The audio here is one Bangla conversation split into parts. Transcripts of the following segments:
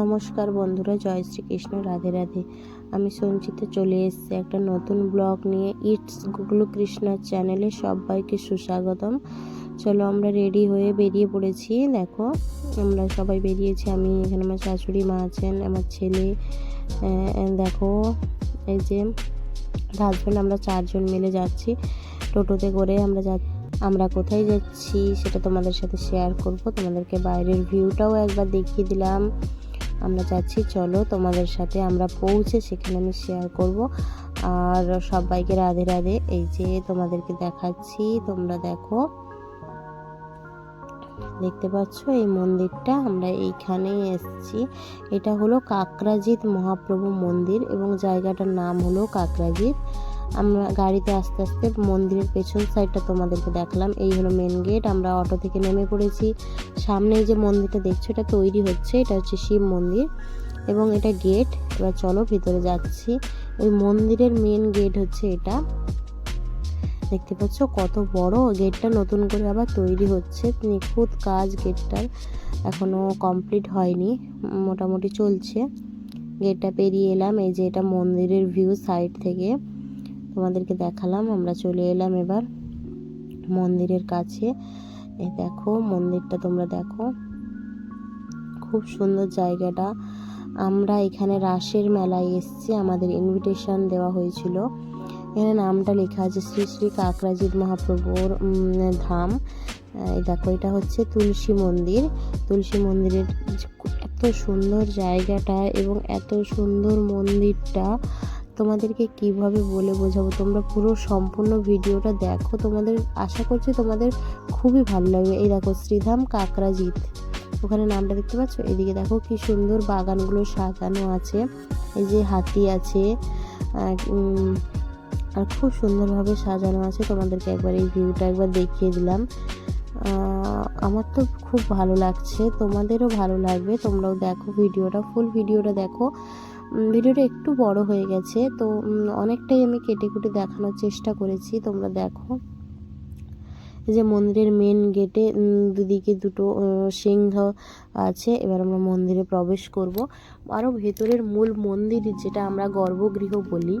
নমস্কার বন্ধুরা, জয় শ্রীকৃষ্ণ, রাধে রাধে। আমি সঞ্চিতা চলে এসেছি একটা নতুন ব্লগ নিয়ে। ইটস গুগলু কৃষ্ণার চ্যানেলে সবাইকে সুস্বাগতম। চলো আমরা রেডি হয়ে বেরিয়ে পড়েছি। দেখো, আমরা সবাই বেরিয়েছি। আমি এখানে আমার শাশুড়ি, মা আছেন, আমার ছেলে। দেখো, এই যে হাজব্যান্ড আমরা চারজন মিলে যাচ্ছি। টোটোতে করে আমরা যা, আমরা কোথায় যাচ্ছি সেটা তোমাদের সাথে শেয়ার করব। তোমাদেরকে বাইরের ভিউটাও একবার দেখিয়ে দিলাম। আমরা যাচ্ছি, চলো তোমাদের সাথে আমরা পৌঁছে সেখানে আমি শেয়ার করব। আর সবাইকে রাধে রাধে, এই যে তোমাদেরকে দেখাচ্ছি, তোমরা দেখো। দেখতে পাচ্ছ এই মন্দিরটা, আমরা এইখানেই এসেছি। এটা হলো কাকরাজিৎ মহাপ্রভু মন্দির এবং জায়গাটার নাম হলো কাকরাজিৎ আমরা গাড়িতে আস্তে আস্তে মন্দিরের পেছন সাইডটা তোমাদেরকে দেখালাম। এই হলো মেন গেট আমরা অটো থেকে নেমে পড়েছি। সামনে যে মন্দিরটা দেখছ, এটা তৈরি হচ্ছে, এটা হচ্ছে শিব মন্দির এবং এটা গেট এবার চলো ভিতরে যাচ্ছি। ওই মন্দিরের মেন গেট হচ্ছে এটা। দেখতে পাচ্ছ কত বড় গেটটা নতুন করে আবার তৈরি হচ্ছে। নিখুঁত কাজ গেটটার এখনও কমপ্লিট হয়নি, মোটামুটি চলছে। গেটটা পেরিয়ে এলাম, এই যে এটা মন্দিরের ভিউ সাইড থেকে। তোমাদেরকে দেখালাম, আমরা চলে এলাম এবার মন্দিরের কাছে। দেখো, মন্দিরটা তোমরা দেখো। খুব সুন্দর জায়গাটা। আমরা এখানে রাসের মেলায় এসেছি, আমাদের ইনভিটেশন দেওয়া হয়েছিল। এখানে নামটা লেখা আছে, শ্রী শ্রী কাকরাজিৎ মহাপ্রভুর ধাম। এই দেখো, এটা হচ্ছে তুলসী মন্দির। তুলসী মন্দিরের এত সুন্দর জায়গাটা এবং এত সুন্দর মন্দিরটা তোমাদেরকে কীভাবে বলে বোঝাবো? তোমরা পুরো সম্পূর্ণ ভিডিওটা দেখো। তোমাদের আশা করছি তোমাদের খুবই ভালো লাগবে। এই দেখো শ্রীধাম কাকরাজিৎ। ওখানে নামটা দেখতে পাচ্ছ? এদিকে দেখো কি সুন্দর বাগানগুলো সাজানো আছে। এই যে হাতি আছে আর, খুব সুন্দরভাবে সাজানো আছে। তোমাদেরকে একবার এই ভিউটা একবার দেখিয়ে দিলাম। আমার তো খুব ভালো লাগছে। তোমাদেরও ভালো লাগবে। তোমরাও দেখো ভিডিওটা ফুল ভিডিওটা দেখো। ভিডিওটা একটু বড় হয়ে গেছে, তো অনেকটাই আমি কেটে কুটে দেখানোর চেষ্টা করেছি, তোমরা দেখো। যে মন্দিরের মেন গেটে দুদিকে দুটো সিংহ আছে। এবার আমরা মন্দিরে প্রবেশ করব। আরও ভেতরের মূল মন্দির যেটা আমরা গর্ভগৃহ বলি,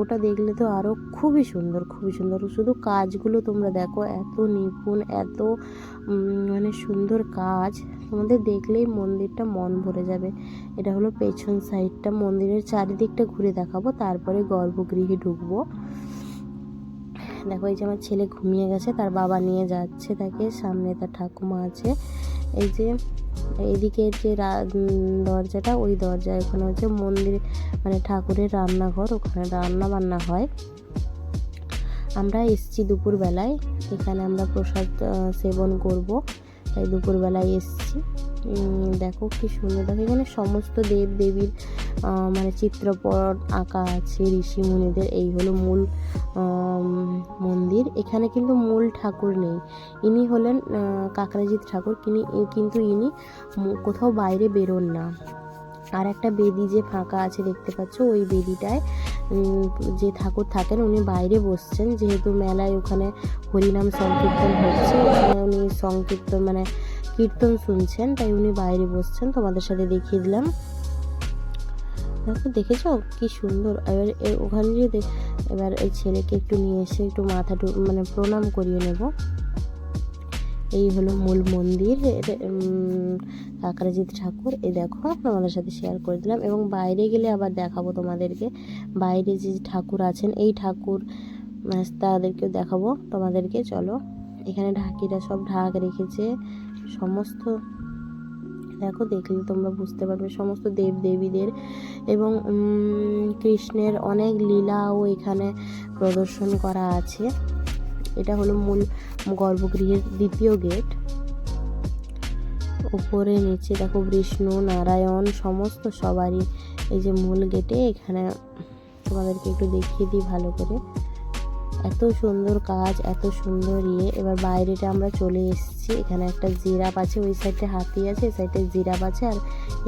ওটা দেখলে তো আরও খুবই সুন্দর খুবই সুন্দর। শুধু কাজগুলো তোমরা দেখো, এত নিপুণ, এত মানে সুন্দর কাজ। তোমাদের দেখলেই মন্দিরটা মন ভরে যাবে। এটা হলো পেছন সাইডটা মন্দিরের চারিদিকটা ঘুরে দেখাবো, তারপরে গর্ভগৃহে ঢুকবো। দেখো এই যে আমার ছেলে ঘুমিয়ে গেছে, তার বাবা নিয়ে যাচ্ছে তাকে, সামনে তার ঠাকুমা আছে। এই যে এইদিকে যে দরজাটা, ওই দরজা ওখানে হচ্ছে মন্দির মানে ঠাকুরের রান্নাঘর, ওখানে রান্না বান্না হয়। আমরা এসছি দুপুরবেলায়, এখানে আমরা প্রসাদ সেবন করব। তাই দুপুরবেলায় এসছি। দেখো কি সুন্দর, দেখো এখানে সমস্ত দেব দেবীর মানে চিত্রপট আঁকা আছে ঋষি মুনিদের, এই হলো মূল মন্দির। এখানে কিন্তু মূল ঠাকুর নেই। ইনি হলেন কাকরাজিৎ ঠাকুর। কিনি, কিন্তু ইনি কোথাও বাইরে বেরোন না। আর একটা বেদি যে ফাঁকা আছে দেখতে পাচ্ছ, ওই বেদিটায় যে ঠাকুর থাকেন, উনি বাইরে বসছেন। যেহেতু মেলায় ওখানে হরিনাম সংকীর্তন হচ্ছে, ওখানে উনি সংকীর্তন মানে কীর্তন শুনছেন, তাই উনি বাইরে বসছেন। তোমাদের সাথে দেখিয়ে দিলাম। দেখো দেখেছ? কি সুন্দর। এবার এ- ওখানে যে দে- এবার এই ছেলেকে একটু নিয়ে এসে একটু মাথা মানে প্রণাম করিয়ে নেব। এই হলো মূল মন্দির। কাকরাজিৎ ঠাকুর। এই দেখো তোমাদের সাথে শেয়ার করে দিলাম। এবং বাইরে গেলে আবার দেখাবো তোমাদেরকে। বাইরে যে ঠাকুর আছেন এই ঠাকুর আহ, তাদেরকেও দেখাবো তোমাদেরকে। চলো এখানে ঢাকিরা সব ঢাক রেখেছে। সমস্ত দেখো দেখলে তোমরা বুঝতে পারবে, সমস্ত দেব দেবীদের এবং কৃষ্ণের অনেক লীলাও এখানে প্রদর্শন করা আছে। এটা হলো মূল গর্ভগৃহের দ্বিতীয় গেট। উপরে নিচে দেখো বিষ্ণু, নারায়ণ, সমস্ত সবারই এই যে মূল গেটে এখানে তোমাদেরকে একটু দেখিয়ে দিই ভালো করে। এত সুন্দর কাজ, এত সুন্দর ইয়ে। এবার বাইরেটা আমরা চলে এসেছি। এখানে একটা জিরাফ আছে, ওই সাইডে হাতি আছে, এই সাইডে জিরাফ আছে, আর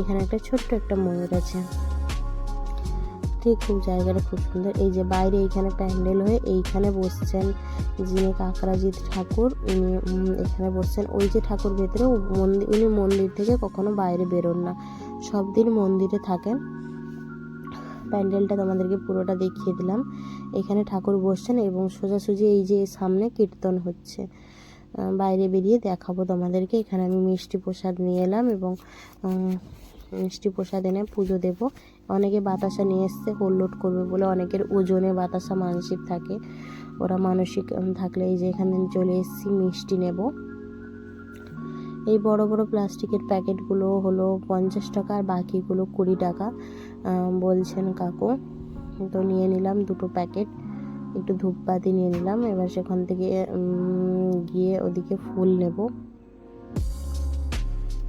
এখানে একটা ছোট্ট একটা ময়ূর আছে। ঠিক খুব জায়গাটা খুব সুন্দর। এই যে বাইরে এইখানে প্যান্ডেল হয়ে এইখানে বসছেন যিনি কাকরাজিৎ ঠাকুর। উনি এখানে বসছেন। ওই যে ঠাকুর ভেতরে মন্দির উনি মন্দির থেকে কখনো বাইরে বেরোন না। সব দিন মন্দিরে থাকেন। প্যান্ডেলটা তোমাদেরকে পুরোটা দেখিয়ে দিলাম। এখানে ঠাকুর বসছেন এবং সোজাসুজি এই যে সামনে কীর্তন হচ্ছে। বাইরে বেরিয়ে দেখাবো তোমাদেরকে। এখানে আমি মিষ্টি প্রসাদ নিয়ে এলাম এবং মিষ্টি প্রসাদ এনে পুজো দেব। অনেকে বাতাসা নিয়ে এসছে হোল্লোড করবে বলে অনেকের ওজনে বাতাসা মানসিক থাকে। ওরা মানসিক থাকলে এই যে এখানে চলে এসেছি, মিষ্টি নেব। এই বড় বড় প্লাস্টিকের প্যাকেটগুলো হলো পঞ্চাশ টাকা আর বাকিগুলো কুড়ি টাকা। বলছেন কাকু। তো নিয়ে নিলাম দুটো প্যাকেট। একটু ধূপপাতি নিয়ে নিলাম। এবার সেখান থেকে গিয়ে ওদিকে ফুল নেব।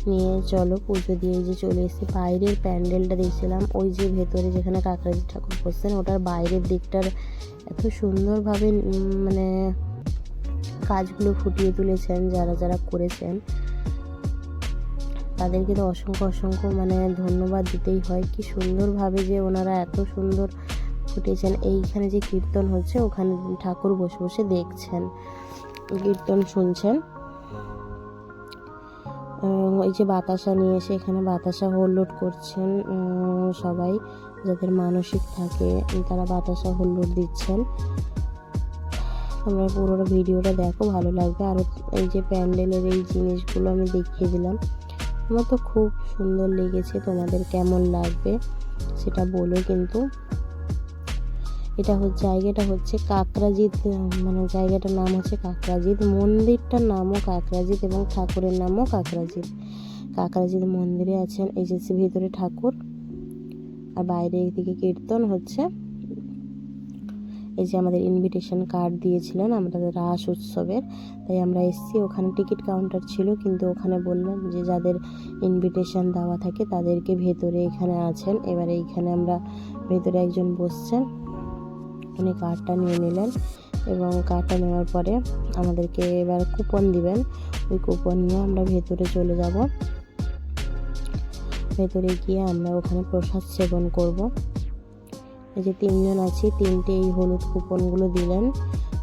নিয়ে চলো পুজো দিয়ে যে চলে এসেছি। বাইরের প্যান্ডেলটা দেখছিলাম। ওই যে ভেতরে যেখানে কাকরাজি ঠাকুর বসছেন, ওটার বাইরের দিকটার এত সুন্দরভাবে মানে কাজগুলো ফুটিয়ে তুলেছেন, যারা যারা করেছেন। তাদেরকে তো অসংখ্য অসংখ্য মানে ধন্যবাদ দিতেই হয়। কি সুন্দরভাবে যে ওনারা এত সুন্দর ফুটেছেন। এইখানে যে কীর্তন হচ্ছে, ওখানে ঠাকুর বসে বসে দেখছেন, কীর্তন শুনছেন। এই যে বাতাসা নিয়ে এসে এখানে বাতাসা হোল্লোড করছেন সবাই যাদের মানসিক থাকে, তারা বাতাসা হোল্লোড দিচ্ছেন। তোমরা পুরোটা ভিডিওটা দেখো, ভালো লাগবে। আর এই যে প্যান্ডেলের এই জিনিসগুলো আমি দেখিয়ে দিলাম। আমার তো খুব সুন্দর লেগেছে, তোমাদের কেমন লাগবে সেটা বলো কিন্তু। এটা হচ্ছে জায়গাটা হচ্ছে কাকরাজিৎ মানে জায়গাটার নাম হচ্ছে কাকরাজিৎ মন্দিরটার নামও কাকরাজিৎ এবং ঠাকুরের নামও কাকরাজিৎ কাকরাজিৎ মন্দিরে আছেন এই যে ভিতরে ঠাকুর, আর বাইরে এদিকে কীর্তন হচ্ছে। এই যে আমাদের ইনভিটেশন কার্ড দিয়েছিলেন আমাদের রাস উৎসবের, তাই আমরা এসেছি। ওখানে টিকিট কাউন্টার ছিল, কিন্তু ওখানে বললেন যে যাদের ইনভিটেশন দেওয়া থাকে তাদেরকে ভেতরে এখানে আছেন। এবারে এইখানে আমরা ভেতরে একজন বসছেন, উনি কার্ডটা নিয়ে নিলেন এবং কার্ডটা নেওয়ার পরে আমাদেরকে এবার কুপন দিবেন। ওই কুপন নিয়ে আমরা ভেতরে চলে যাব। ভেতরে গিয়ে আমরা ওখানে প্রসাদ সেবন করব। এই যে তিনজন আছি, তিনটে এই হলুদ কুপনগুলো দিলেন।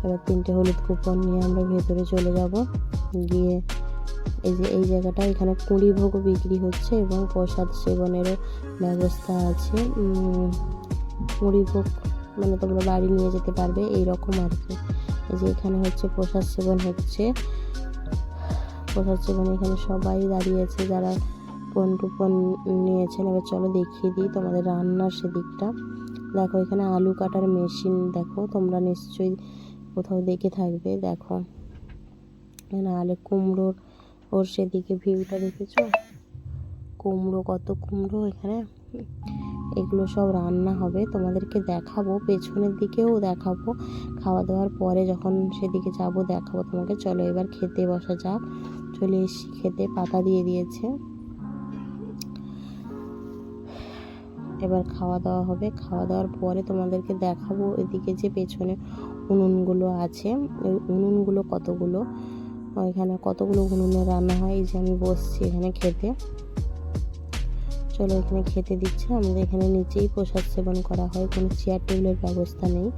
এবার তিনটে হলুদ কুপন নিয়ে আমরা ভেতরে চলে যাব। গিয়ে এই যে এই জায়গাটা, এখানে কুড়ি ভোগও বিক্রি হচ্ছে এবং প্রসাদ সেবনেরও ব্যবস্থা আছে। কুড়ি ভোগ মানে তোমরা বাড়ি নিয়ে যেতে পারবে এই রকম আর কি। এই যে এখানে হচ্ছে প্রসাদ সেবন হচ্ছে। প্রসাদ সেবন এখানে সবাই দাঁড়িয়ে আছে যারা পন টুপন নিয়েছেন। এবার চলো দেখিয়ে দিই তোমাদের রান্নার সেদিকটা। দেখো, এখানে আলু কাটার মেশিন দেখো, তোমরা নিশ্চয়ই কোথাও দেখে থাকবে, দেখো। এখানে আলু কুমড়োর ওর সেদিকে ভিউটা দেখেছ? কুমড়ো, কত কুমড়ো এখানে? এগুলো সব রান্না হবে, তোমাদেরকে দেখাবো, পেছনের দিকেও দেখাবো। খাওয়া দাওয়ার পরে যখন সেদিকে যাব, দেখাবো তোমাকে। চলো এবার খেতে বসা যাক। চলে এসছি খেতে, পাতা দিয়ে দিয়েছে। এবার খাওয়া দাওয়া হবে। খাওয়া দাওয়ার পরে তোমাদেরকে দেখাবো এদিকে যে পেছনে উনুনগুলো আছে। ওই উনুনগুলো কতগুলো? এখানে কতগুলো উনুনে রান্না হয়? এই যে আমি বসছি এখানে খেতে। চলো এখানে খেতে দিচ্ছে। আমাদের এখানে নিচেই প্রসাদ সেবন করা হয়। কোনো চেয়ার টেবিলের ব্যবস্থা নেই।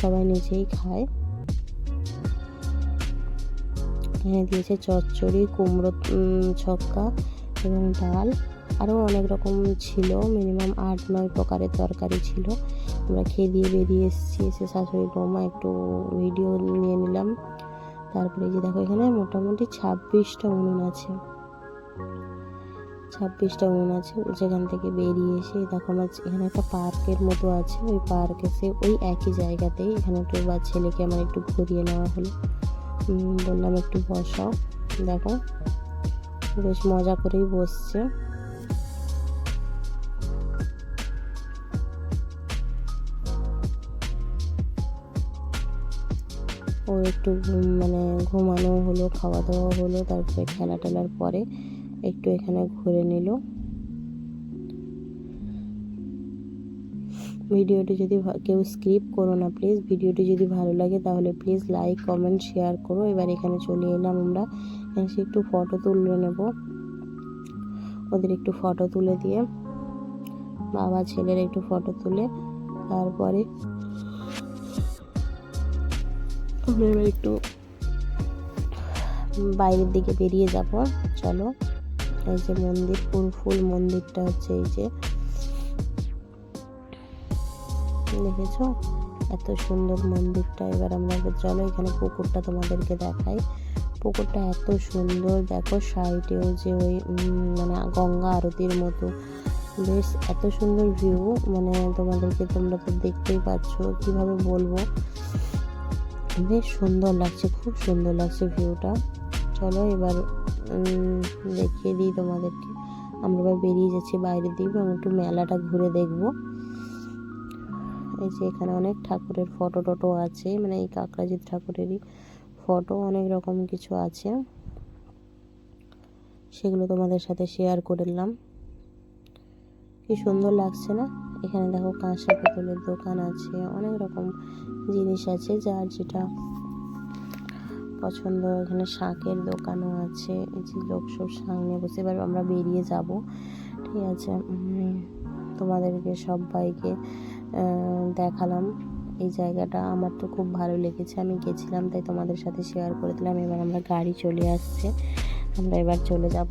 সবাই নিচেই খায়। এখানে দিয়েছে চচ্চড়ি, কুমড়ো ছক্কা এবং ডাল। আরও অনেক রকম ছিল মিনিমাম আট, নয় প্রকারের তরকারি ছিল। আমরা খেয়ে দিয়ে বেরিয়ে এসেছি, এসে শাশুড়ি বৌমা একটু ভিডিও নিয়ে নিলাম। তারপরে যে দেখো, এখানে মোটামুটি ছাব্বিশটা উনুন আছে। ছাব্বিশটা উনুন আছে যেখান থেকে বেরিয়ে এসে দেখো আমার এখানে একটা পার্কের মতো আছে। ওই পার্কে সে ওই একই জায়গাতেই এখানে একটু বা ছেলেকে আমার একটু ঘুরিয়ে নেওয়া হলো। বললাম একটু বসাও, দেখো। বেশ মজা করেই বসছে। ও একটু মানে ঘুমানো হলো খাওয়া দাওয়া হলো, তারপরে খেলা টেলার পরে একটু এখানে ঘুরে নিল। ভিডিওটি যদি কেউ স্ক্রিপ করো না প্লিজ ভিডিওটি যদি ভালো লাগে তাহলে প্লিজ লাইক কমেন্ট শেয়ার করো। এবার এখানে চলে এলাম আমরা। এসে একটু ফটো তুলে নেব। ওদের একটু ফটো তুলে দিয়ে, বাবা, ছেলের একটু ফটো তুলে। তারপরে আমরা এবার একটু বাইরের দিকে বেরিয়ে যাব। চলো, এই যে মন্দির, ফুল ফুল মন্দিরটা হচ্ছে এই যে। দেখেছ? এত সুন্দর মন্দিরটা। এবার আমরা চলো, এখানে পুকুরটা তোমাদেরকে দেখাই। পুকুরটা এত সুন্দর, দেখো সাইডেও যে ওই মানে গঙ্গা আরতির মতো। বেশ এত সুন্দর ভিউ মানে তোমাদেরকে তোমরা তো দেখতেই পাচ্ছ। কীভাবে বলব? বেশ সুন্দর লাগছে, খুব সুন্দর লাগছে ভিউটা। চলো এবার দেখিয়ে দিই তোমাদেরকে। আমরা এবার বেরিয়ে যাচ্ছি বাইরের দিকে এবং একটু মেলাটা ঘুরে দেখব। এই যে এখানে অনেক ঠাকুরের ফটো টটো আছে মানে এই কাকরাজিৎ ঠাকুরেরই ফটো, অনেক রকম কিছু আছে। সেগুলো তোমাদের সাথে শেয়ার করলাম কি সুন্দর লাগছে না? এখানে দেখো কাঁসা পেতলের দোকান আছে, অনেক রকম জিনিস আছে যার যেটা পছন্দ। এখানে শাকের দোকানও আছে, এই যে লোক সব সামনে বসে। এবার আমরা বেরিয়ে যাব, ঠিক আছে? তোমাদেরকে সবাইকে দেখালাম এই জায়গাটা। আমার তো খুব ভালো লেগেছে, আমি গেছিলাম, তাই তোমাদের সাথে শেয়ার করে দিলাম। এবার আমরা গাড়ি চলে আসছে, আমরা এবার চলে যাব।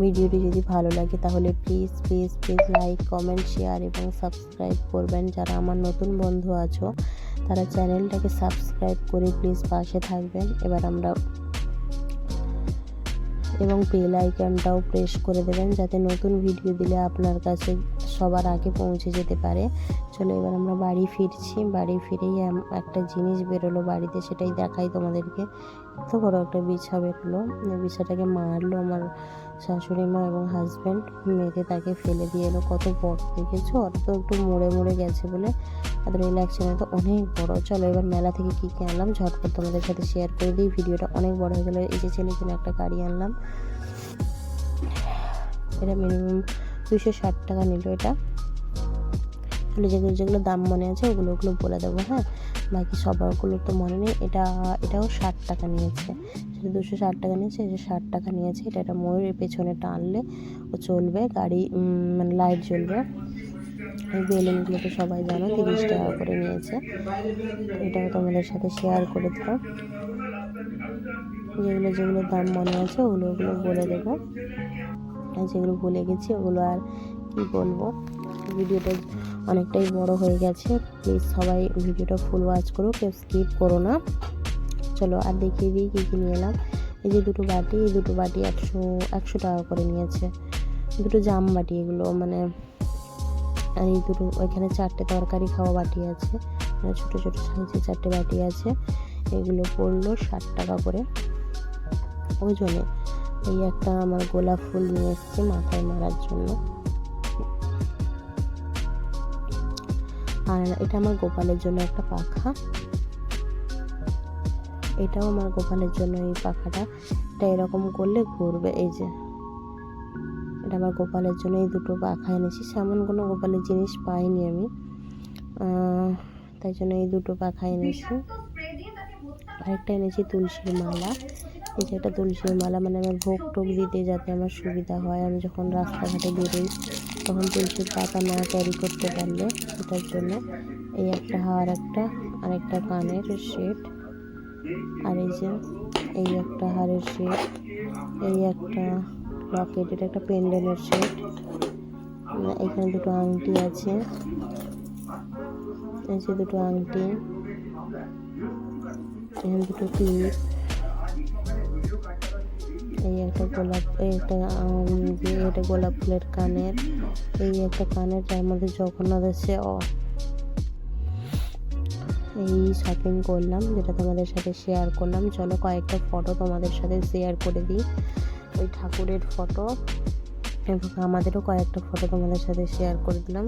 ভিডিওটি যদি ভালো লাগে তাহলে please please please like comment share এবং সাবস্ক্রাইব করবেন। যারা আমার নতুন বন্ধু আছো, তারা চ্যানেলটাকে সাবস্ক্রাইব করে প্লিজ পাশে থাকবেন। এবার আমরা এবং বেল আইকনটাও প্রেস করে দেবেন যাতে নতুন ভিডিও দিলে আপনার কাছে সবার আগে পৌঁছে যেতে পারে। চলো এবার আমরা বাড়ি ফিরছি। বাড়ি ফিরেই একটা জিনিস বেরোলো বাড়িতে, সেটাই দেখাই তোমাদেরকে। এত বড় একটা বিছা বেরোলো। বিছাটাকে মারলো আমার শাশুড়ি মা এবং হাজব্যান্ড মেরে তাকে ফেলে দিয়ে এলো। কত বড়, দেখেছ? অত একটু মরে মরে গেছে বলে এত রিল্যাক্স তো অনেক বড়। চলো এবার মেলা থেকে কী কী আনলাম, ঝটপট তোমাদের সাথে শেয়ার করে দিই। ভিডিওটা অনেক বড় হয়ে গেলো, এই যে ছেলের জন্য একটা গাড়ি আনলাম। এটা মিনিমাম দুশো ষাট টাকা নিল এটা। যেগুলো যেগুলো দাম মনে আছে ওগুলো ওগুলো বলে দেবো হ্যাঁ? বাকি সবগুলো তো মনে নেই। এটা, এটাও ষাট টাকা নিয়েছে। সেটা দুশো ষাট টাকা নিয়েছে এটা ষাট টাকা নিয়েছে, এটা একটা ময়ূরের পেছনে টানলে ও চলবে, গাড়ি মানে লাইট জ্বলবে। এই বেলুনগুলো তো সবাই জানো, তিরিশ টাকা করে নিয়েছে। এটাও তোমাদের সাথে শেয়ার করে দিলাম। যেগুলো যেগুলো দাম মনে আছে, ওগুলো ওগুলো বলে দেবো। যেগুলো ভুলে গেছি, ওগুলো আর কি বলব? ভিডিওটা অনেকটাই বড় হয়ে গেছে। প্লিজ সবাই ভিডিওটা ফুল ওয়াচ করো, কেউ স্কিপ করো না। চলো আর দেখিয়ে দিই কী কী নিয়ে এলাম। এই যে দুটো বাটি, এই দুটো বাটি একশো একশো টাকা করে নিয়েছে। দুটো জাম বাটি এগুলো মানে আর এই দুটো, ওইখানে চারটে তরকারি খাওয়া বাটি আছে। মানে ছোটো ছোটো সাইজের চারটে বাটি আছে। এগুলো পড়ল ষাট টাকা করে। ওই ওজনে এই একটা আমার গোলাপ ফুল নিয়ে এসেছি মাথায় মারার জন্য। আর এটা আমার গোপালের জন্য একটা পাখা। এটাও আমার গোপালের জন্য এই পাখাটা। এটা এরকম করলে ঘুরবে, এই যে। এটা আমার গোপালের জন্য এই দুটো পাখা এনেছি। সেমন কোনো গোপালের জিনিস পাইনি আমি। তাই জন্য এই দুটো পাখা এনেছি। আরেকটা এনেছি তুলসীর মালা। এই যে একটা তুলসীর মালা মানে আমার ভোগ টোক দিতে যাতে আমার সুবিধা হয়। আমি যখন রাস্তাঘাটে বেরোই, তখন তুলসীর পাতা না ক্যারি করতে পারলে সেটার জন্য। এই একটা হার একটা আর একটা কানের সেট আর এই যে এই একটা হারের সেট এই একটা লকেট এটা একটা পেন্ডেলের সেট এখানে দুটো আংটি আছে। এই যে দুটো আংটি, এখানে দুটো ক্লিপ এই একটা গোলাপ, এই একটা এটা গোলাপ ফুলের কানের, এই একটা কানের যার মধ্যে জগন্নাথ আছে। অ, এই শপিং করলাম, যেটা তোমাদের সাথে শেয়ার করলাম। চলো কয়েকটা ফটো তোমাদের সাথে শেয়ার করে দিই। ওই ঠাকুরের ফটো এবং আমাদেরও কয়েকটা ফটো তোমাদের সাথে শেয়ার করে দিলাম।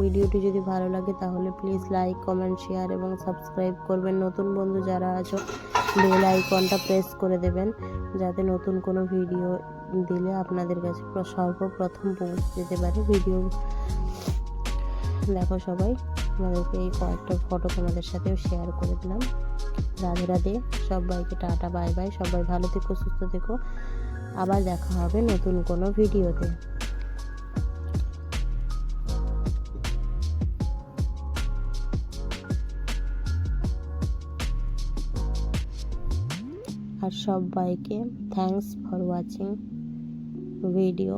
ভিডিওটি যদি ভালো লাগে তাহলে প্লিজ লাইক কমেন্ট শেয়ার এবং সাবস্ক্রাইব করবেন। নতুন বন্ধু যারা আছো বেল আইকনটা প্রেস করে দেবেন, যাতে নতুন কোনো ভিডিও দিলে আপনাদের কাছে সর্বপ্রথম পৌঁছে যেতে পারে ভিডিও দেখো সবাই, আমাদেরকে এই কয়েকটা ফটো তোমাদের সাথেও শেয়ার করে দিলাম। রাধে রাধে, সবাইকে টাটা বাই বাই সবাই ভালো থেকো, সুস্থ থেকো। আবার দেখা হবে নতুন কোনো ভিডিওতে সবাইকে থ্যাংকস ফর ওয়াচিং ভিডিও